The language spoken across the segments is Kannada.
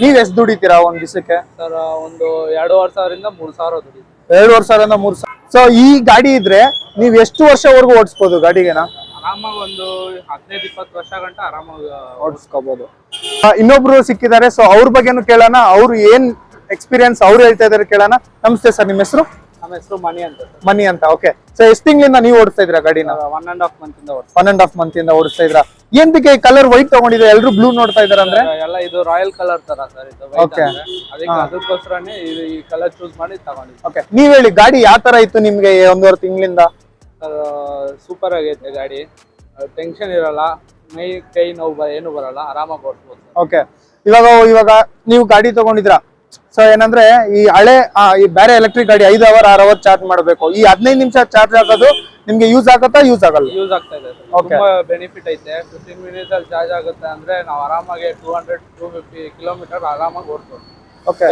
ನೀವ್ ಎಷ್ಟು ದುಡಿತೀರಾ ಒಂದ್ ದಿವಸಕ್ಕೆ? ಸರ್ ಒಂದು ಎರಡೂವರೆ ಸಾವಿರದಿಂದ ಮೂರ್ ಸಾವಿರ ದುಡಿತೀವಿ. ಎರಡೂವರೆ ಸಾವಿರದಿಂದ ಮೂರ್ ಸಾವಿರ ಸೊ ಈ ಗಾಡಿ ಇದ್ರೆ ನೀವ್ ಎಷ್ಟು ವರ್ಷವರೆಗೂ ಓಡಿಸ್ಬೋದು ಗಾಡಿಗೆನ? ಆರಾಮಾಗಿ ಒಂದು ಹದಿನೈದು ಇಪ್ಪತ್ತು ವರ್ಷ ಗಂಟ ಆರಾಮಾಗಿ ಓಡಿಸ್ಕೋಬಹುದು ಇನ್ನೊಬ್ರು ಸಿಕ್ಕಿದ್ದಾರೆ. ಸೊ ಅವ್ರ ಬಗ್ಗೆನೂ ಕೇಳೋಣ. ಅವ್ರು ಏನ್ ಎಕ್ಸ್ಪೀರಿಯನ್ಸ್ ಅವ್ರು ಹೇಳ್ತಾ ಇದಾರೆ ಕೇಳೋಣ. ನಮಸ್ತೆ ಸರ್ ನಿಮ್ಮ ಹೆಸರು? ನಮ್ಮ ಹೆಸರು ಮಣಿ ಅಂತ. ಮನಿ ಅಂತ ಓಕೆ ಸೊ ಎಷ್ಟು ತಿಂಗಳಿಂದ ನೀವು ಓಡಿಸ್ತಾ ಇದ್ರ ಗಾಡಿನ? ಒನ್ ಅಂಡ್ ಹಾಫ್ ಮಂತ್ ಇಂದ ಒನ್ ಅಂಡ್ ಹಾಫ್ ಮಂತ್ ಇಂದ ಓಡಿಸ್ತಾ ಇದ್ರ ಏನ್ದಕ್ಕೆ ಕಲರ್ ವೈಟ್ ತಗೊಂಡಿದ್ರೆ ಎಲ್ರು ಬ್ಲೂ ನೋಡ್ತಾ ಇದಾರೆ ಅಂದ್ರೆ? ಎಲ್ಲ ಇದು ರಾಯಲ್ ಕಲರ್ ತರ ಸರ್ ಇದು ಓಕೆ ಅದಕ್ಕೆ ಅದಕ್ಕೋಸ್ಕರನೇ ಇದು ಈ ಕಲರ್ ಚೂಸ್ ಮಾಡಿ ತಗೊಂಡಿದ್ದೀವಿ ಓಕೆ ನೀವ್ ಹೇಳಿ ಗಾಡಿ ಯಾವ ತರ ಇತ್ತು ನಿಮ್ಗೆ ಒಂದೂವರೆ ತಿಂಗಳಿಂದ? ಸೂಪರ್ ಆಗೈತೆ ಗಾಡಿ. ಟೆನ್ಷನ್ ಇರಲ್ಲ. ಮೈ ಕೈ ನೋವು ಏನು ಬರಲ್ಲ. ಆರಾಮಾಗಿ ಓಡಿಸ್ಬೋದು ಓಕೆ ಇವಾಗ ಇವಾಗ ನೀವು ಗಾಡಿ ತಗೊಂಡಿದ್ರ ಸೊ ಏನಂದ್ರೆ ಈ ಹಳೆ ಈ ಬೇರೆ ಎಲೆಕ್ಟ್ರಿಕ್ ಗಾಡಿ ಐದು ಅವರ್ ಆರ್ ಅವರ್ ಚಾರ್ಜ್ ಮಾಡಬೇಕು. ಈ ಹದಿನೈದು ನಿಮಿಷ ಚಾರ್ಜ್ ಆಗೋದು ನಿಮ್ಗೆ ಯೂಸ್ ಆಗುತ್ತಾ ಯೂಸ್ ಆಗಲ್ಲ ಯೂಸ್ ಆಗ್ತಾ ಇದೆ ತುಂಬಾ ಬೆನಿಫಿಟ್ ಐತೆ. ಫಿಫ್ಟೀನ್ ಮಿನಿಟ್ಸ್ ಅಲ್ಲಿ ಚಾರ್ಜ್ ಆಗುತ್ತೆ ಅಂದ್ರೆ ನಾವು ಆರಾಮಾಗಿ two hundred two fifty kilometre ಆರಾಮಾಗಿ ಓಡ್ಬೋದು. ಓಕೆ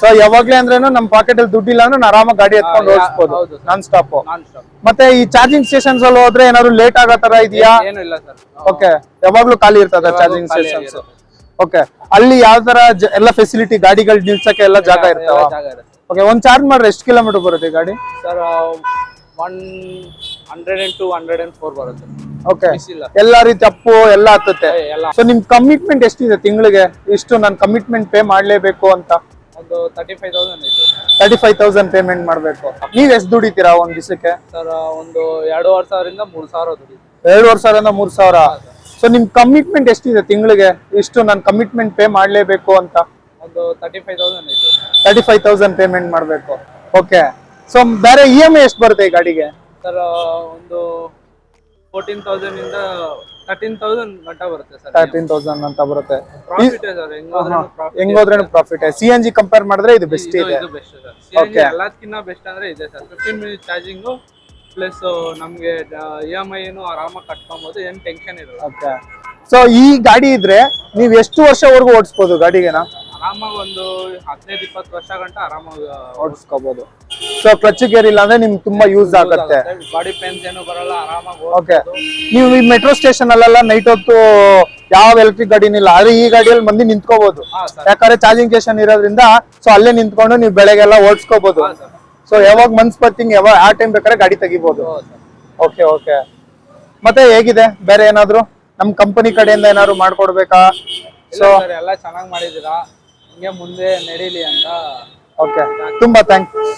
ಸೊ ಯಾವಾಗ್ಲೇ ಅಂದ್ರೇನು ನಮ್ ಪಾಕೆಟ್ ಅಲ್ಲಿ ದುಡ್ಡಿಲ್ಲ ಅಂದ್ರೆ ಆರಾಮಾಗಿ ಗಾಡಿ ಎತ್ಕೊಂಡು ಓಡಿಸಬಹುದು ಓಡಿಸ್ಬೋದು. ನಾನ್ ಸ್ಟಾಪ್ ನಾನ್ ಸ್ಟಾಪ್ ಮತ್ತೆ ಈ ಚಾರ್ಜಿಂಗ್ ಸ್ಟೇಷನ್ಸ್ ಅಲ್ಲಿ ಹೋದ್ರೆ ಏನಾದ್ರು ಲೇಟ್ ಆಗೋ ತರ ಇದೆಯಾ? ಏನು ಇಲ್ಲ ಸರ್. ಓಕೆ ಯಾವಾಗ್ಲೂ ಖಾಲಿ ಇರ್ತದೆ ಚಾರ್ಜಿಂಗ್ ಸ್ಟೇಷನ್ಸ್ ಓಕೆ ಅಲ್ಲಿ ಯಾವ ತರ ಎಲ್ಲ ಫೆಸಿಲಿಟಿ ಗಾಡಿಗಳು ನಿಲ್ಸಕ್ಕೆ ಎಲ್ಲ ಜಾಗ ಇರ್ತಾವ? ಜಾಗ ಇರುತ್ತೆ. ಓಕೆ ಒಂದ್ ಚಾರ್ಜ್ ಮಾಡ್ರೆ ಎಷ್ಟು ಕಿಲೋಮೀಟರ್ ಬರುತ್ತೆ ಈ ಗಾಡಿ? Sir one hundred and two hundred and four ಬರುತ್ತೆ. ಓಕೆ ಎಲ್ಲ ರೀತಿ ಅಪ್ಪು ಎಲ್ಲ ಹತ್ತುತ್ತೆ. ಎಲ್ಲ. ಸೊ ನಿಮ್ ಕಮಿಟ್ಮೆಂಟ್ ಎಷ್ಟಿದೆ ತಿಂಗಳಿಗೆ? ಇಷ್ಟು ನಾನು ಕಮಿಟ್ಮೆಂಟ್ ಪೇ ಮಾಡ್ಲೇಬೇಕು ಅಂತ. ಒಂದು ತರ್ಟಿ ಫೈವ್ ತೌಸಂಡ್ ಐತೆ. ತರ್ಟಿ ಫೈವ್ ತೌಸಂಡ್ ಪೇಮೆಂಟ್ ಮಾಡ್ಬೇಕು. ನೀವ್ ಎಷ್ಟು ದುಡಿತೀರಾ ಒಂದ್ ದಿವಸಕ್ಕೆ? ಸರ್ ಒಂದು ಎರಡೂವರೆ ಸಾವಿರದಿಂದ ಮೂರು ಸಾವಿರ ದುಡಿ ಎರಡೂವರೆ ಸಾವಿರದಿಂದ ಮೂರ್ ಸಾವಿರ? ಸೊ ನಿಮ್ ಕಮಿಟ್ಮೆಂಟ್ ಎಷ್ಟಿದೆ ತಿಂಗಳಿಗೆ? ಇಷ್ಟು ನಾನು ಕಮಿಟ್ಮೆಂಟ್ ಪೇ ಮಾಡಲೇಬೇಕು ಅಂತ. ಒಂದು thirty five thousand thirty five thousand payment ಮಾಡಬೇಕು. ಓಕೆ ಸೊ ಬೇರೆ ಇ ಎಂ ಐ ಎಷ್ಟು ಬರುತ್ತೆ ಈ ಗಾಡಿಗೆ? ಸರ್ ಒಂದು ಫೋರ್ಟೀನ್ ತೌಸಂಡ್ ಇಂದ ತರ್ಟೀನ್ ತೌಸಂಡ್ ಗಂಟ ಬರುತ್ತೆ ಸರ್ ತರ್ಟೀನ್ ತೌಸಂಡ್ ಅಂತ ಬರುತ್ತೆ. Profit sir profit ಹೆಂಗೋದ್ರೇನು profit C N G compare ಮಾಡಿದ್ರೆ ಇದು ಬೆಸ್ಟ್ ಇದು ಬೆಸ್ಟ್ ಸರ್. ಎಲ್ಲದಕ್ಕಿಂತ ಬೆಸ್ಟ್ ಅಂದ್ರೆ ಇದೆ sir fifteen minute charging plus ನಮಗೆ ಇ ಎಂ ಐನು ಆರಾಮಾಗಿ ಕಟ್ಕೊಬೋದು ಏನು ಟೆನ್ಷನ್ ಇರಲ್ಲ ಓಕೆ ಸೊ ಈ ಗಾಡಿ ಇದ್ರೆ ನೀವ್ ಎಷ್ಟು ವರ್ಷವರೆಗೂ ಓಡಿಸ್ಬೋದು ಗಾಡಿಗೆನ? ಆರಾಮಾಗಿ ಒಂದು ಹದಿನೈದು ಇಪ್ಪತ್ತು ವರ್ಷ ಗಂಟ ಆರಾಮಾಗಿ ಓಡಿಸ್ಕೋಬಹುದು ಸೊ ಕ್ಲಚ್ ಗೇರ್ ಇಲ್ಲ ಅಂದ್ರೆ ನಿಮ್ಗೆ ತುಂಬಾ ಯೂಸ್ ಆಗುತ್ತೆ. ಬಾಡಿ ಪೇನ್ಸ್ ಏನು ಬರಲ್ಲ ಆರಾಮಾಗಿ ಓಕೆ ನೀವು ಈ ಮೆಟ್ರೋ ಸ್ಟೇಷನ್ ಅಲ್ಲೆಲ್ಲ ನೈಟ್ ಹೊತ್ತು ಯಾವ ಎಲೆಕ್ಟ್ರಿಕ್ ಗಾಡಿನಿಲ್ಲ ಆದ್ರೆ ಈ ಗಾಡಿಯಲ್ಲಿ ಮಂದಿ ನಿಂತ್ಕೋಬಹುದು ಯಾಕಂದ್ರೆ ಚಾರ್ಜಿಂಗ್ ಸ್ಟೇಷನ್ ಇರೋದ್ರಿಂದ ಸೊ ಅಲ್ಲೇ ನಿಂತ್ಕೊಂಡು ನೀವು ಬೆಳಗ್ಗೆಲ್ಲ ಓಡಿಸ್ಕೋಬಹುದು ಸೊ ಯಾವಾಗ ಮನ್ಸ್ ಬರ್ತಿಂಗ್ ಯಾವಾಗ ಆ ಟೈಮ್ ಬೇಕಾದ್ರೆ ಗಾಡಿ ತೆಗಿಬಹುದು ಓಕೆ ಓಕೆ ಮತ್ತೆ ಹೇಗಿದೆ? ಬೇರೆ ಏನಾದ್ರು? ನಮ್ ಕಂಪನಿ ಕಡೆಯಿಂದ ಏನಾದ್ರು ಮಾಡ್ಕೊಡ್ಬೇಕಾ? ಸೊ ಎಲ್ಲ ಚೆನ್ನಾಗಿ ಮಾಡಿದೀರಾ ಹಿಂಗೆ ಮುಂದೆ ನಡೀಲಿ ಅಂತ. ಓಕೆ ತುಂಬಾ ಥ್ಯಾಂಕ್ಸ್